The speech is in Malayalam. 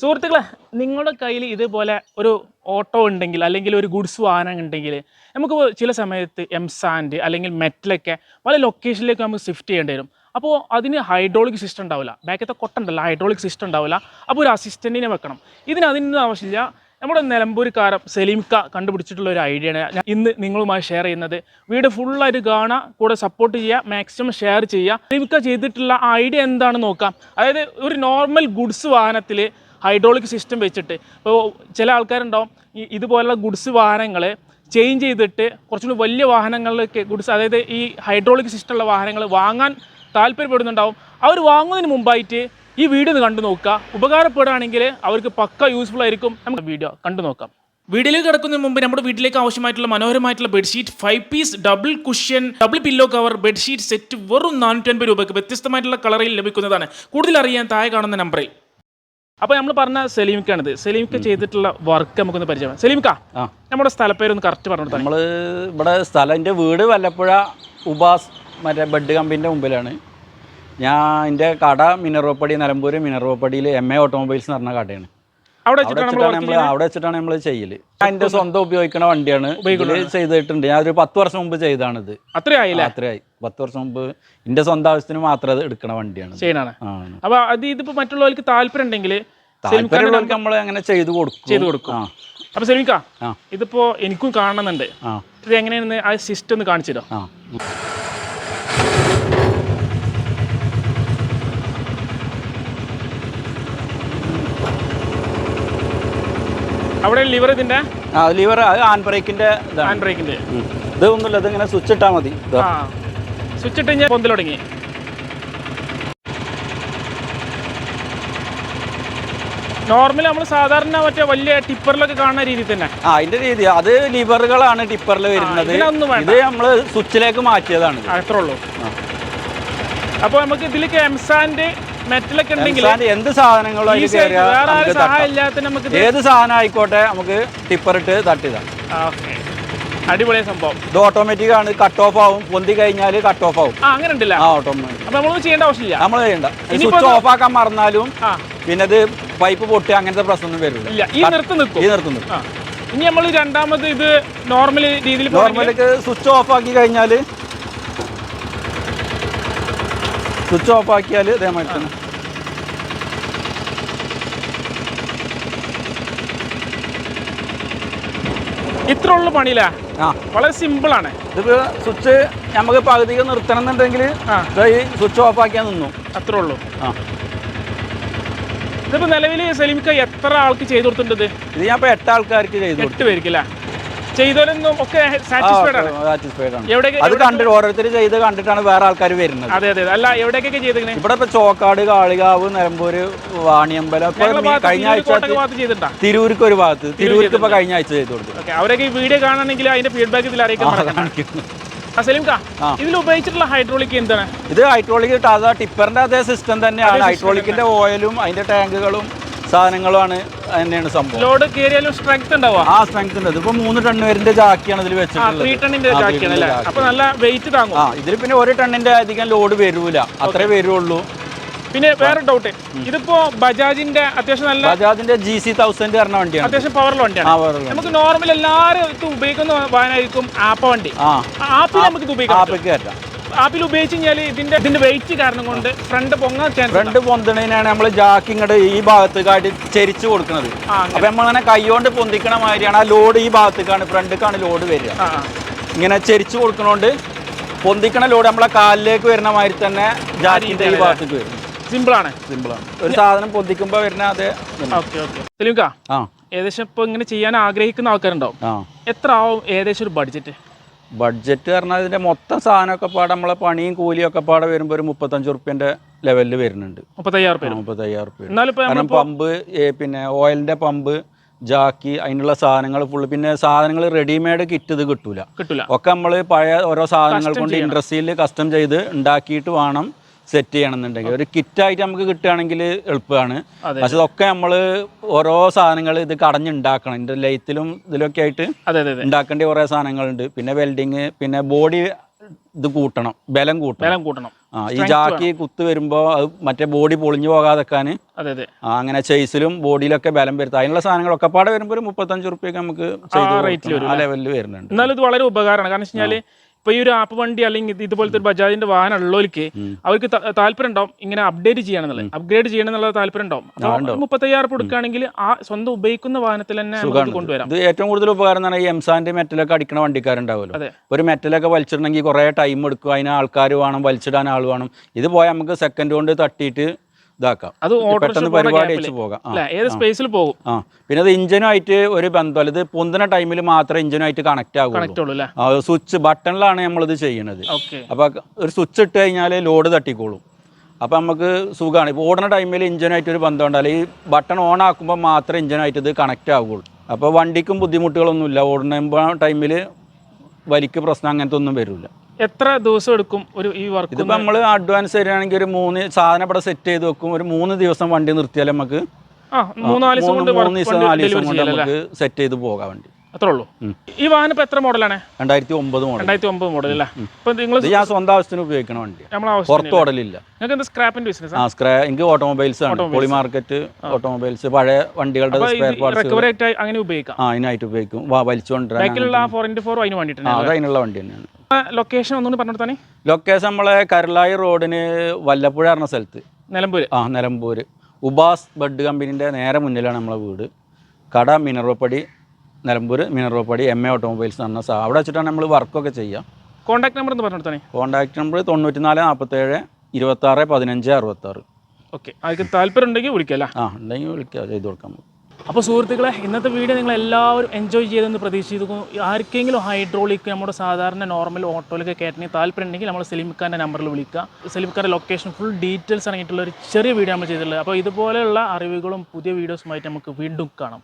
സുഹൃത്തുക്കളെ നിങ്ങളുടെ കയ്യിൽ ഇതുപോലെ ഒരു ഓട്ടോ ഉണ്ടെങ്കിൽ അല്ലെങ്കിൽ ഒരു ഗുഡ്സ് വാഹനം ഉണ്ടെങ്കിൽ നമുക്ക് ചില സമയത്ത് എം സാൻഡ് അല്ലെങ്കിൽ മെറ്റലൊക്കെ പല ലൊക്കേഷനിലേക്ക് നമുക്ക് ഷിഫ്റ്റ് ചെയ്യേണ്ടി വരും. അപ്പോൾ അതിന് ഹൈഡ്രോളിക് സിസ്റ്റം ഉണ്ടാവില്ല. ബാക്കത്തെ കൊട്ടുണ്ടല്ലോ ഹൈഡ്രോളിക് സിസ്റ്റം ഉണ്ടാവില്ല. അപ്പോൾ ഒരു അസിസ്റ്റന്റിനെ വെക്കണം. ഇതിന് അതിനൊന്നും ആവശ്യമില്ല. നമ്മുടെ നിലമ്പൂർക്കാരം സലീംക്ക കണ്ടുപിടിച്ചിട്ടുള്ള ഒരു ഐഡിയയാണ് ഞാൻ ഇന്ന് നിങ്ങളുമായി ഷെയർ ചെയ്യുന്നത്. വീട് ഫുള്ളായിട്ട് കാണുക കൂടെ സപ്പോർട്ട് ചെയ്യുക മാക്സിമം ഷെയർ ചെയ്യുക സലീംക്ക ചെയ്തിട്ടുള്ള ഐഡിയ എന്താണെന്ന് നോക്കാം. അതായത് ഒരു നോർമൽ ഗുഡ്സ് വാഹനത്തിൽ ഹൈഡ്രോളിക് സിസ്റ്റം വെച്ചിട്ട്. ഇപ്പോൾ ചില ആൾക്കാരുണ്ടാവും ഈ ഇതുപോലുള്ള ഗുഡ്സ് വാഹനങ്ങൾ ചേഞ്ച് ചെയ്തിട്ട് കുറച്ചുകൂടി വലിയ വാഹനങ്ങളിലേക്ക് ഗുഡ്സ് അതായത് ഈ ഹൈഡ്രോളിക് സിസ്റ്റമുള്ള വാഹനങ്ങൾ വാങ്ങാൻ താല്പര്യപ്പെടുന്നുണ്ടാവും. അവർ വാങ്ങുന്നതിന് മുമ്പായിട്ട് ഈ വീഡിയോ ഒന്ന് കണ്ടു നോക്കുക. ഉപകാരപ്പെടുകയാണെങ്കിൽ അവർക്ക് പക്ക യൂസ്ഫുൾ ആയിരിക്കും. നമുക്ക് വീഡിയോ കണ്ടു നോക്കാം. വീട്ടിലേക്ക് കിടക്കുന്നതിന് മുമ്പ് നമ്മുടെ വീട്ടിലേക്ക് ആവശ്യമായിട്ടുള്ള മനോഹരമായിട്ടുള്ള bedsheet five piece double cushion double pillow cover bedsheet set വെറും നാനൂറ്റി അൻപത് രൂപയ്ക്ക് വ്യത്യസ്തമായിട്ടുള്ള കളറിൽ ലഭിക്കുന്നതാണ്. കൂടുതൽ അറിയാൻ താഴെ കാണുന്ന നമ്പറിൽ അപ്പോൾ നമ്മൾ പറഞ്ഞ സെലീമിക്കാണിത്. സെലീമിക്ക ചെയ്തിട്ടുള്ള വർക്ക് നമുക്കൊന്ന് പരിചയമാണ് സെലീമിക്ക ആ. നമ്മുടെ സ്ഥലപ്പേരൊന്ന് കറക്റ്റ് പറഞ്ഞു നമ്മൾ ഇവിടെ സ്ഥലം എന്റെ വീട് വല്ലപ്പുഴ ഉപാസ് മറ്റേ ബെഡ് കമ്പനിന്റെ മുമ്പിലാണ്. ഞാൻ എന്റെ കട മിനറോപ്പടി നിലമ്പൂർ മിനറോപ്പടിയിൽ എം എ ഓട്ടോമൊബൈൽസ് എന്ന് പറഞ്ഞ കടയാണ്. അവിടെ അവിടെ വെച്ചിട്ടാണ് നമ്മൾ ചെയ്യൽ. എന്റെ സ്വന്തം ഉപയോഗിക്കുന്ന വണ്ടിയാണ്. ചെയ്തിട്ടുണ്ട്. ഞാൻ ഒരു പത്ത് വർഷം മുമ്പ് ചെയ്താണിത്. അത്രയായില്ല? അത്രയായി. പത്ത് വർഷം മുമ്പ് എന്റെ സ്വന്തം ആവശ്യത്തിന് മാത്രം അത് എടുക്കണ വണ്ടിയാണ് ചെയ്യണാണ് അപ്പോൾ അത് ഇതിപ്പോ മറ്റുള്ളവർക്ക് താല്പര്യം ഉണ്ടെങ്കിൽ താല്പര്യമുള്ളവർക്ക് നമ്മൾ അങ്ങനെ ചെയ്തു കൊടുക്കും. ചെയ്തു കൊടുക്കും. അപ്പൊ അപ്പോൾ ഇതിപ്പോ എനിക്കും കാണണമെന്നുണ്ട്. ഇത് എങ്ങനെയാണെന്ന് ആ സിസ്റ്റം ഒന്ന് കാണിച്ചു തരാം അവിടെ ലിവർ ഇതിന്റെ? ആ ലിവർ ഹാൻഡ് ബ്രേക്കിന്റെ ഹാൻഡ് ബ്രേക്കിന്റെ ഇത് ഒന്നുമില്ല ഇത് ഇങ്ങനെ സ്വിച്ച് ഇട്ടാൽ മതി. സ്വിച്ച് ഇട്ട് ഞാൻ പൊന്തിൽ തുടങ്ങി. നോർമലി നമ്മൾ സാധാരണ മറ്റേ വലിയ ടിപ്പറിലൊക്കെ കാണുന്ന രീതി തന്നെ. ആ അതിന്റെ രീതി. അത് ലിവറുകളാണ് ടിപ്പറിൽ വരുന്നത്. ഇത് നമ്മൾ സ്വിച്ചിലേക്ക് മാറ്റിയതാണ്. അത്രേ ഉള്ളൂ. അപ്പോൾ നമുക്ക് ഇതിൽ എംസാൻഡ് മെറ്റലൊക്കെ ഉണ്ടെങ്കിൽ എന്ത് സാധനങ്ങളും നമുക്ക് ഏത് സാധനം ആയിക്കോട്ടെ നമുക്ക് ടിപ്പർ ഇട്ട് തട്ടിയതാണ്. അടിപൊളി സംഭവം. ഇത് ഓട്ടോമാറ്റിക് ആണ് കട്ട് ഓഫ് ആവും. പൊന്തി കഴിഞ്ഞാൽ കട്ട് ഓഫ് ആവും. അങ്ങനെ ഉണ്ടല്ലോ? ആ ഓട്ടോമാറ്റിക് അപ്പൊ ചെയ്യേണ്ട ആവശ്യമില്ല. നമ്മൾ ചെയ്യണ്ട. സ്വിച്ച് ഓഫ് ആക്കാൻ മറന്നാലും പിന്നെ അത് പൈപ്പ് പൊട്ടി അങ്ങനത്തെ പ്രശ്നമൊന്നും വരില്ല. ഈ നിർത്ത് നിൽക്കും. ഈ നിർത്തുന്നു ഇനി നമ്മൾ രണ്ടാമത് ഇത് നോർമൽ രീതിയിൽ നോർമലിക്ക് സ്വിച്ച് ഓഫ് ആക്കി കഴിഞ്ഞാൽ സ്വിച്ച് ഓഫ് ആക്കിയാൽ ഇതേമാതിരി തന്നെ. ഇത്ര ഉള്ള പണിയില്ല ആ. വളരെ സിമ്പിൾ ആണ് ഇതിപ്പോ സ്വിച്ച് നമുക്ക് പകുതിക്ക് നിർത്തണം എന്നുണ്ടെങ്കിൽ ഈ സ്വിച്ച് ഓഫ് ആക്കിയാൽ നിന്നു. അത്രേ ഉള്ളൂ. ആ. ഇതിപ്പോ നിലവിൽ സലീമിക്ക എത്ര ആൾക്ക് ചെയ്തു കൊടുത്തിട്ടുണ്ട് ഇത്? ഞാൻ ഇപ്പൊ എട്ട് ആൾക്കാർക്ക് ചെയ്തു എട്ട് പേർക്കില്ല? ചെയ്തവരൊന്നും ഒക്കെ സാറ്റിസ്ഫൈഡ് ആണ്. സാറ്റിസ്ഫൈഡ് ആണ്. അത് കണ്ടിട്ട് ഓരോരുത്തർ ചെയ്ത് കണ്ടിട്ടാണ് വേറെ ആൾക്കാർ വരുന്നത്. അതെ അതെ അല്ല എവിടേക്കൊക്കെ ചെയ്തിങ്ങനെ ഇവിടെ ഇപ്പൊ ചോക്കാട് കാളികാവ് നിലമ്പൂര് വാണിയമ്പലം കഴിഞ്ഞ ആഴ്ച തിരൂർക്ക് ഒരു ഭാഗത്ത്. തിരൂർക്ക് ഇപ്പൊ കഴിഞ്ഞ ആഴ്ച ചെയ്തു കൊടുത്തു അവരൊക്കെ ഈ വീഡിയോ കാണണമെങ്കിൽ അതിന്റെ ഫീഡ്ബാക്ക് ഇതിൽ അറിയിക്കാൻ ഇതിൽ ഉപയോഗിച്ചിട്ടുള്ള ഹൈഡ്രോളിക് എന്താണ്? ഇത് ഹൈഡ്രോളിക് ടിപ്പറിന്റെ അതേ സിസ്റ്റം തന്നെയാണ്. ഹൈഡ്രോളിക്കിന്റെ ഓയിലും അതിന്റെ ടാങ്കുകളും സാധനങ്ങളുമാണ് തന്നെയാണ് സംഭവം. ലോഡ് കയറിയാലും സ്ട്രെങ്ത് ഉണ്ടാവുക. ആ സ്ട്രെങ്ത് ഉണ്ട്. ഇതിപ്പോ മൂന്ന് ടൺ വരിന്റെ ജാക്കിയാണ് ഇതിൽ വെച്ചിട്ടുള്ളത്. ത്രീ ടണ്ണിന്റെ ആ, ജാക്കിയാണ് അല്ലേ? ജാക്കി. അപ്പൊ നല്ല വെയിറ്റ് താങ്ങും. ആ ഇതിൽ പിന്നെ ഒരു ടണ്ണിന്റെ അധികം ലോഡ് വരൂല. അത്രേ വരുള്ളൂ. പിന്നെ വേറെ ഡൗട്ട് ഇതിപ്പോ ബജാജിന്റെ അത്യാവശ്യം നല്ല ബജാജിന്റെ ജി സി തൗസൻഡ് പറഞ്ഞ വണ്ടിയാണ്. അത്യാവശ്യം പവറുള്ള വണ്ടിയാണ്. നമുക്ക് നോർമൽ എല്ലാവരും ഇത് ഉപയോഗിക്കുന്ന വാഹനമായിരിക്കും ആപ്പ വണ്ടി. ആപ്പിൽ നമുക്ക് ഇത് ഉപയോഗിക്കാം ആപ്പിക്ക് കയറ്റാം. ആപ്പിൽ ഉപയോഗിച്ച് കഴിഞ്ഞാൽ ഇതിന്റെ ഇതിന്റെ വെയിറ്റ് കാരണം കൊണ്ട് ഫ്രണ്ട് പൊങ്ങാൻ ചാൻസ് ഫ്രണ്ട് പൊന്തണേനാണ് നമ്മൾ ജാക്ക് ഇങ്ങോട്ട് ഈ ഭാഗത്തേക്കായിട്ട് ചെരിച്ച് കൊടുക്കുന്നത് അപ്പൊ നമ്മളങ്ങനെ കൈകൊണ്ട് പൊന്തിക്കണ മാതിരിയാണ് ആ ലോഡ് ഈ ഭാഗത്തേക്കാണ് ഫ്രണ്ടിക്കാണ് ലോഡ് വരിക. ഇങ്ങനെ ചെരിച്ച് കൊടുക്കണോണ്ട് പൊന്തിക്കണ ലോഡ് നമ്മളെ കാലിലേക്ക് വരുന്ന മാതിരി തന്നെ ജാക്കിന്റെ ഈ ഭാഗത്തേക്ക് വരും. സിമ്പിളാണ് സിമ്പിളാണ് ഒരു സാധനം പൊന്തിക്കുമ്പോൾ വരുന്ന അതേ ഇതുണ്ട്. ഓക്കെ ഓക്കെ സലീംക്ക ആ. ഏകദേശം ഇപ്പൊ ഇങ്ങനെ ചെയ്യാൻ ആഗ്രഹിക്കുന്ന ആൾക്കാരുണ്ടാവും. എത്ര ആവും ഏകദേശം ഒരു ബഡ്ജറ്റ് ബഡ്ജറ്റ് പറഞ്ഞാൽ ഇതിന്റെ മൊത്തം സാധനമൊക്കെ പാടെ നമ്മളെ പണിയും കൂലിയും ഒക്കെ പാടെ വരുമ്പോൾ ഒരു മുപ്പത്തഞ്ച് ഉറുപ്പ്യന്റെ ലെവലിൽ വരുന്നുണ്ട്. മുപ്പത്തയ്യായിരം രൂപ മുപ്പത്തയ്യായിരം റുപ്യ എന്നാലും കാരണം പമ്പ് പിന്നെ ഓയിലിന്റെ പമ്പ് ജാക്കി അതിനുള്ള സാധനങ്ങൾ ഫുള്ള് പിന്നെ സാധനങ്ങൾ റെഡിമെയ്ഡ് കിറ്റ് ഇത് കിട്ടൂല. കിട്ടൂല. ഒക്കെ നമ്മൾ പഴയ ഓരോ സാധനങ്ങൾ കൊണ്ട് ഇൻഡസ്ട്രിയിൽ കസ്റ്റം ചെയ്ത് ഉണ്ടാക്കിയിട്ട് വേണം. സെറ്റ് ചെയ്യണമെന്നുണ്ടെങ്കിൽ. ഒരു കിറ്റായിട്ട് നമുക്ക് കിട്ടുകയാണെങ്കിൽ എളുപ്പമാണ്. പക്ഷെ ഇതൊക്കെ നമ്മൾ ഓരോ സാധനങ്ങൾ ഇത് കടഞ്ഞുണ്ടാക്കണം. ഇതിന്റെ ലൈത്തിലും ഇതിലൊക്കെ ആയിട്ട് ഉണ്ടാക്കേണ്ട കുറേ സാധനങ്ങളുണ്ട്. പിന്നെ വെൽഡിങ് പിന്നെ ബോഡി ഇത് കൂട്ടണം. ബലം കൂട്ടണം. ബലം കൂട്ടണം. ആ ഈ ജാക്കി കുത്ത് വരുമ്പോൾ അത് മറ്റേ ബോഡി പൊളിഞ്ഞു പോകാതെക്കാൻ അങ്ങനെ ചെയ്സിലും ബോഡിയിലൊക്കെ ബലം വരുത്തുക അതിനുള്ള സാധനങ്ങളൊക്കെ പാടെ വരുമ്പോൾ ഒരു മുപ്പത്തഞ്ച് റുപ്യൊക്കെ നമുക്ക്. ആ ലെവലിൽ വരുന്നുണ്ട്. എന്നാലും ഇത് വളരെ ഉപകാരമാണ്. കാരണം വെച്ച് കഴിഞ്ഞാൽ ഇപ്പൊ ഈ ഒരു ആപ്പ് വണ്ടി അല്ലെങ്കിൽ ഇതുപോലത്തെ ഒരു ബജാജിന്റെ വാഹനം ഉള്ളവർക്ക് അവർക്ക് താല്പര്യം ഉണ്ടാവും ഇങ്ങനെ അപ്ഡേറ്റ് ചെയ്യാന്നുള്ളത് അപ്ഗ്രേഡ് ചെയ്യണം എന്നുള്ള താല്പര്യം ഉണ്ടാവും. മുപ്പത്തയ്യായിരം കൊടുക്കുകയാണെങ്കിൽ ആ സ്വന്തം ഉപയോഗിക്കുന്ന വാഹനത്തിൽ തന്നെ കൊണ്ടുവരാം. ഇത് ഏറ്റവും കൂടുതൽ ഉപകാരം എന്ന് പറഞ്ഞാൽ ഈ എംസാന്റെ മെറ്റലൊക്കെ അടിക്കണ വണ്ടിക്കാരുണ്ടാവുമല്ലോ. അതെ. ഒരു മെറ്റലൊക്കെ വലിച്ചിടണമെങ്കിൽ കുറെ ടൈം എടുക്കും. അതിന് ആൾക്കാർ വേണം വലിച്ചിടാൻ ആൾ വേണം. ഇത് പോയാൽ നമുക്ക് സെക്കൻഡ് കൊണ്ട് തട്ടിയിട്ട് ഇതാക്കാം. അത് പെട്ടെന്ന് പരിപാടി അയച്ച് പോകാം. ഏത് സ്പേസിൽ പോകും? ആ പിന്നെ അത് ഇഞ്ചനുമായിട്ട് ഒരു ബന്ധമല്ല ഇത് പൊന്തുന്ന ടൈമിൽ മാത്രമേ ഇഞ്ചനുമായിട്ട് കണക്ട് ആകുള്ളൂ സ്വിച്ച് ബട്ടണിലാണ് നമ്മളിത് ഓക്കെ അപ്പോൾ ഒരു സ്വിച്ച് ഇട്ട് കഴിഞ്ഞാൽ ലോഡ് തട്ടിക്കോളും. അപ്പോൾ നമുക്ക് സുഖമാണ് ഇപ്പോൾ ഓടുന്ന ടൈമിൽ ഇഞ്ചനായിട്ട് ഒരു ബന്ധം ഉണ്ടാവില്ല ഈ ബട്ടൺ ഓൺ ആക്കുമ്പോൾ മാത്രമേ ഇഞ്ചനായിട്ട് ഇത് കണക്റ്റ് ആവുകയുള്ളൂ അപ്പോൾ വണ്ടിക്കും ബുദ്ധിമുട്ടുകളൊന്നുമില്ല. ഓടുന്ന ടൈമിൽ വലിക്ക് പ്രശ്നം അങ്ങനത്തെ ഒന്നും വരില്ല എത്ര ദിവസം എടുക്കും ഒരു ഈ വർക്ക് ഇതിപ്പോൾ നമ്മൾ അഡ്വാൻസ് തരികയാണെങ്കിൽ ഒരു മൂന്ന് സാധനം ഇവിടെ സെറ്റ് ചെയ്ത് വെക്കും. ഒരു മൂന്ന് ദിവസം വണ്ടി നിർത്തിയാൽ നമുക്ക് ആ മൂന്നാൽ ദിവസം മൂന്ന് ദിവസം കൊണ്ട് നമുക്ക് സെറ്റ് ചെയ്ത് പോകാം വണ്ടി. അത്രേ ഉള്ളൂ ഈ വാഹനം ഇപ്പൊ എത്ര മോഡലാണ്? രണ്ടായിരത്തി ഒമ്പത് മോഡൽ രണ്ടായിരത്തി ഒമ്പത് മോഡൽ അല്ലേ ഇപ്പൊ നിങ്ങൾ ഞാൻ സ്വന്തം ആവശ്യത്തിന് ഉപയോഗിക്കണ വണ്ടി പുറത്ത് ഓടലില്ല. നിങ്ങൾക്ക് എന്താ സ്ക്രാപ്പിന്റെ ബിസിനസ് ആ? സ്ക്രാ എനിക്ക് ഓട്ടോമൊബൈൽസ് ആണ്. പോളി മാർക്കറ്റ് ഓട്ടോമൊബൈൽസ് പഴയ വണ്ടികളുടെ സ്പെയർ പാർട്സ് റിക്കവറി ആയിട്ട് അങ്ങനെ ഉപയോഗിക്കാം? ആ അതിനായിട്ട് ഉപയോഗിക്കും. വലിച്ചുകൊണ്ടിരാൻ ബാക്കിലുള്ള ഫോർ ഇന്റു ഫോർ അതിന് വേണ്ടിയിട്ടുണ്ട് അത് അതിനുള്ള വണ്ടി തന്നെയാണ്. ലൊക്കേഷൻ ഒന്നുകൂടി പറഞ്ഞു തന്നെ ലൊക്കേഷൻ നമ്മളെ കരളായി റോഡിന് വല്ലപ്പുഴ പറഞ്ഞ സ്ഥലത്ത്. നിലമ്പൂര്. ആ നിലമ്പൂർ ഉബാസ് ബഡ് കമ്പനീന്റെ നേരെ മുന്നിലാണ് നമ്മളെ വീട്. കട Minaroppadi Nilambur Minaroppadi M A automobiles എന്ന് പറഞ്ഞ സാ അവിടെ വെച്ചിട്ടാണ് നമ്മൾ വർക്കൊക്കെ ചെയ്യുക. കോൺടാക്ട് നമ്പർ എന്ന് പറഞ്ഞു കോൺടാക്ട് നമ്പർ തൊണ്ണൂറ്റി നാല് നാൽപ്പത്തേഴ് ഇരുപത്താറ് പതിനഞ്ച് അറുപത്താറ്. ഓക്കെ അതിന് താല്പര്യം ഉണ്ടെങ്കിൽ വിളിക്കല്ല ആ ഉണ്ടെങ്കിൽ വിളിക്കുക ചെയ്ത് കൊടുക്കാൻ പറ്റും. അപ്പോൾ സുഹൃത്തുക്കളെ ഇന്നത്തെ വീഡിയോ നിങ്ങൾ എല്ലാവരും എൻജോയ് ചെയ്തെന്ന് പ്രതീക്ഷിക്കുന്നു. ആർക്കെങ്കിലും ഹൈഡ്രോളിക് നമ്മുടെ സാധാരണ നോർമൽ ഓട്ടോയിലൊക്കെ കയറ്റണമെങ്കിൽ താല്പര്യം ഉണ്ടെങ്കിൽ നമ്മൾ സെലിമിക്കാന്റെ നമ്പറിൽ വിളിക്കുക. സെലിമിക്കാന്റെ ലൊക്കേഷൻ ഫുൾ ഡീറ്റെയിൽസ് അടങ്ങിയിട്ടുള്ള ഒരു ചെറിയ വീഡിയോ നമ്മൾ ചെയ്തിട്ടുള്ളത്. അപ്പോൾ ഇതുപോലെയുള്ള അറിവുകളും പുതിയ വീഡിയോസുമായിട്ട് നമുക്ക് വീണ്ടും കാണാം.